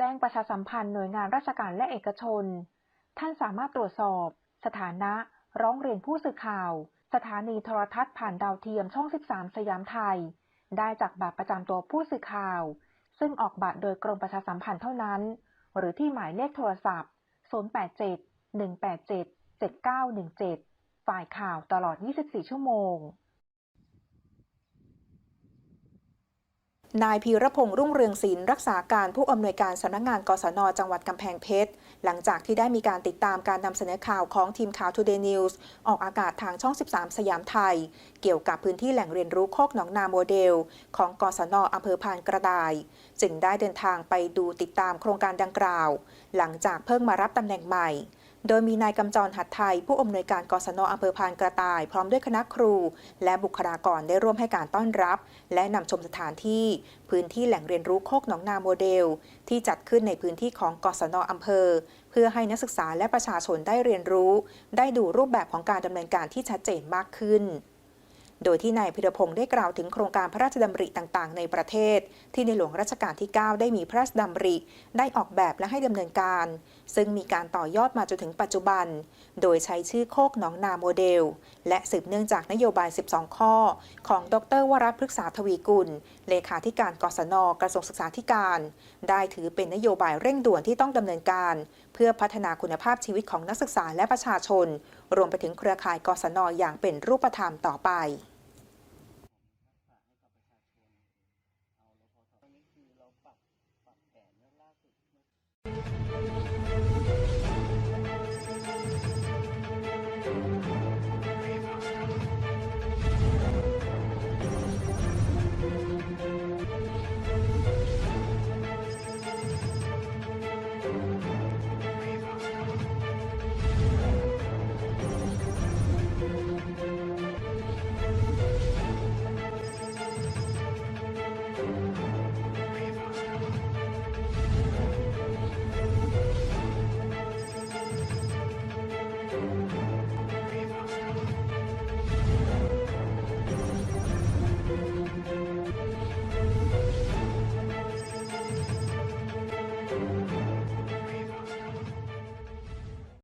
จ้งประชาสัมพันธ์หน่วยงานราชการและเอกชน ท่านสามารถตรวจสอบ สถานะ ร้องเรียนผู้สื่อข่าว สถานีโทรทัศน์ผ่านดาวเทียมช่อง 13 สยามไทย ได้จากบัตรประจำตัวผู้สื่อข่าว ซึ่งออกบัตรโดยกรมประชาสัมพันธ์เท่านั้น หรือที่หมายเลขโทรศัพท์ 087 187 7917 ฝ่ายข่าวตลอด 24 ชั่วโมง นายพีรพงษ์รุ่งเรืองศิลป์รักษาการผู้อำนวยการสำนักงานกศน จังหวัดกำแพงเพชร หลังจากที่ได้มีการติดตามการนำเสนอข่าวของทีมข่าว Today News ออกอากาศทางช่อง 13 สยามไทย เกี่ยวกับพื้นที่แหล่งเรียนรู้โคกหนองนาโมเดล ของกศนอำเภอพานกระต่าย จึงได้เดินทางไปดูติดตามโครงการดังกล่าว หลังจากเพิ่งมารับตำแหน่งใหม่ โดยมีนายกำจรหัดไทย ผู้อำนวยการกศนอำเภอพานกระต่าย พร้อมด้วยคณะครู และบุคลากรได้ร่วมให้การต้อนรับ และนำชมสถานที่ พื้นที่แหล่งเรียนรู้โคกหนองนาโมเดล ที่จัดขึ้นในพื้นที่ของกศนอำเภอ เพื่อให้นักศึกษาและประชาชนได้เรียนรู้ ได้ดูรูปแบบของการดำเนินการที่ชัดเจนมากขึ้น โดยที่นายพิรพงศ์ได้กล่าวถึงโครงการพระราชดำริต่างๆ ในประเทศ ที่ในหลวงรัชกาลที่ 9 ได้มีพระราชดำริ ได้ออกแบบและให้ดำเนินการ ซึ่งมีการต่อยอดมาจนถึงปัจจุบัน โดยใช้ชื่อโคกหนองนาโมเดล และสืบเนื่องจากนโยบาย 12 ข้อ ของดรวรัตพฤกษาทวีกุล เลขาธิการกศนกระทรวงศึกษาธิการ ได้ถือเป็นนโยบายเร่งด่วนที่ต้องดำเนินการ เพื่อพัฒนาคุณภาพชีวิตของนักศึกษาและประชาชน รวมไปถึงเครือข่ายกศนอย่างเป็นรูปธรรมต่อไป